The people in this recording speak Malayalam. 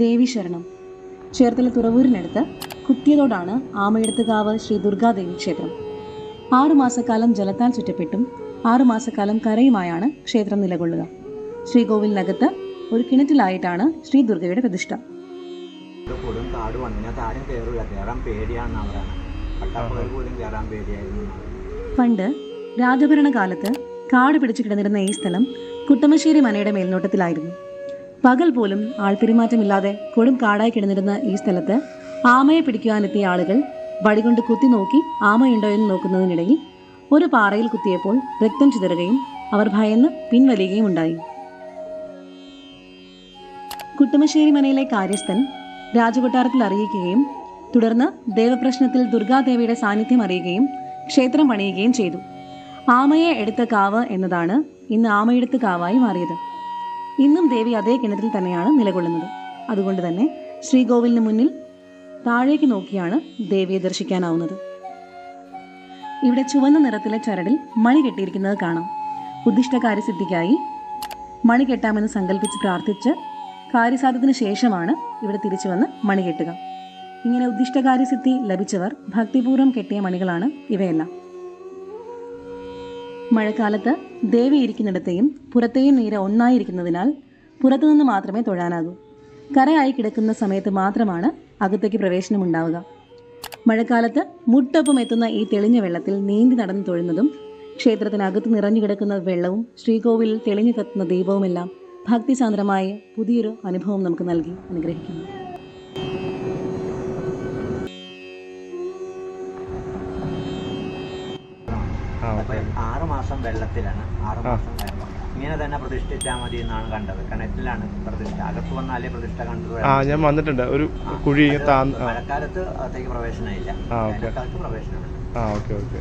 ദേവി ശരണം ചേർത്തല തുറവൂരിനടുത്ത് കുത്തിയതോടാണ് ആമയെടുത്തുകാവ് ശ്രീ ദുർഗാദേവി ക്ഷേത്രം. ആറുമാസക്കാലം ജലത്താൽ ചുറ്റപ്പെട്ടും ആറുമാസക്കാലം കരയുമായാണ് ക്ഷേത്രം നിലകൊള്ളുക. ശ്രീകോവിലിനകത്ത് ഒരു കിണറ്റിലായിട്ടാണ് ശ്രീ ദുർഗയുടെ പ്രതിഷ്ഠ. ഇത് കൊടും കാടും അതിനകത്ത് ആരും കയറില്ല കയറാൻ പേടിയാണെന്ന് അവരാണ്. പട്ടാപ്പകൽ പോലും കയറാൻ പേടിയായിരുന്നു. പണ്ട് രാജഭരണകാലത്ത് കാട് പിടിച്ചു കിടന്നിരുന്ന ഈ സ്ഥലം കുട്ടമശ്ശേരി മനയുടെ മേൽനോട്ടത്തിലായിരുന്നു. പകൽ പോലും ആൾപ്പെരുമാറ്റമില്ലാതെ കൊടും കാടായി കിടന്നിരുന്ന ഈ സ്ഥലത്ത് ആമയെ പിടിക്കുവാനെത്തിയ ആളുകൾ വടികൊണ്ട് കുത്തി നോക്കി ആമയുണ്ടോ എന്ന് നോക്കുന്നതിനിടയിൽ ഒരു പാറയിൽ കുത്തിയപ്പോൾ രക്തം ചിതറുകയും അവർ ഭയന്ന് പിൻവലിയുകയും ഉണ്ടായി. കുട്ടുമശ്ശേരി മനയിലെ കാര്യസ്ഥൻ രാജകൊട്ടാരത്തിൽ അറിയിക്കുകയും തുടർന്ന് ദേവപ്രശ്നത്തിൽ ദുർഗാദേവിയുടെ സാന്നിധ്യം അറിയുകയും ക്ഷേത്രം പണിയുകയും ചെയ്തു. ആമയെ എടുത്ത കാവ് എന്നതാണ് ഇന്ന് ആമയെടുത്ത് കാവായി മാറിയത്. ഇന്നും ദേവി അതേ കിണറ്റിൽ തന്നെയാണ് നിലകൊള്ളുന്നത്. അതുകൊണ്ട് തന്നെ ശ്രീകോവിലിന് മുന്നിൽ താഴേക്ക് നോക്കിയാണ് ദേവിയെ ദർശിക്കാനാവുന്നത്. ഇവിടെ ചുവന്ന നിറത്തിലെ ചരടിൽ മണി കെട്ടിയിരിക്കുന്നത് കാണാം. ഉദ്ദിഷ്ട കാര്യസിദ്ധിക്കായി മണി കെട്ടാമെന്ന് സങ്കല്പിച്ച് പ്രാർത്ഥിച്ച് കാര്യസാധ്യത്തിന് ശേഷമാണ് ഇവിടെ തിരിച്ചു വന്ന് മണി കെട്ടുക. ഇങ്ങനെ ഉദ്ദിഷ്ടകാര്യസിദ്ധി ലഭിച്ചവർ ഭക്തിപൂർവം കെട്ടിയ മണികളാണ് ഇവയെല്ലാം. മഴക്കാലത്ത് ദേവി ഇരിക്കുന്നിടത്തെയും പുറത്തെയും നീര ഒന്നായിരിക്കുന്നതിനാൽ പുറത്തുനിന്ന് മാത്രമേ തൊഴാനാകൂ. കരയായി കിടക്കുന്ന സമയത്ത് മാത്രമാണ് അകത്തേക്ക് പ്രവേശനം ഉണ്ടാവുക മഴക്കാലത്ത് മുട്ടൊപ്പം എത്തുന്ന ഈ തെളിഞ്ഞ വെള്ളത്തിൽ നീന്തി നടന്നു തൊഴുന്നതും ക്ഷേത്രത്തിനകത്ത് നിറഞ്ഞു കിടക്കുന്ന വെള്ളവും ശ്രീകോവിലിൽ തെളിഞ്ഞു കത്തുന്ന ദീപവുമെല്ലാം ഭക്തിസാന്ദ്രമായ പുതിയൊരു അനുഭവം നമുക്ക് നൽകി അനുഗ്രഹിക്കുന്നു. ആറ് മാസം വെള്ളത്തിലാണ്. ആറ് മാസം ഇങ്ങനെ തന്നെ പ്രതിഷ്ഠിച്ചാൽ മതി എന്നാണ് കണ്ടത്. കിണറ്റിലാണ് പ്രതിഷ്ഠ. അകത്ത് വന്നാലേ പ്രതിഷ്ഠ കണ്ടു ആ ഞാൻ വന്നിട്ടുണ്ട്. ഒരു കുഴി മഴക്കാലത്ത് അകത്തേക്ക് പ്രവേശനമില്ല. വേനൽക്കാലത്ത് പ്രവേശനമുണ്ട് ആ ഓക്കെ ഓക്കെ.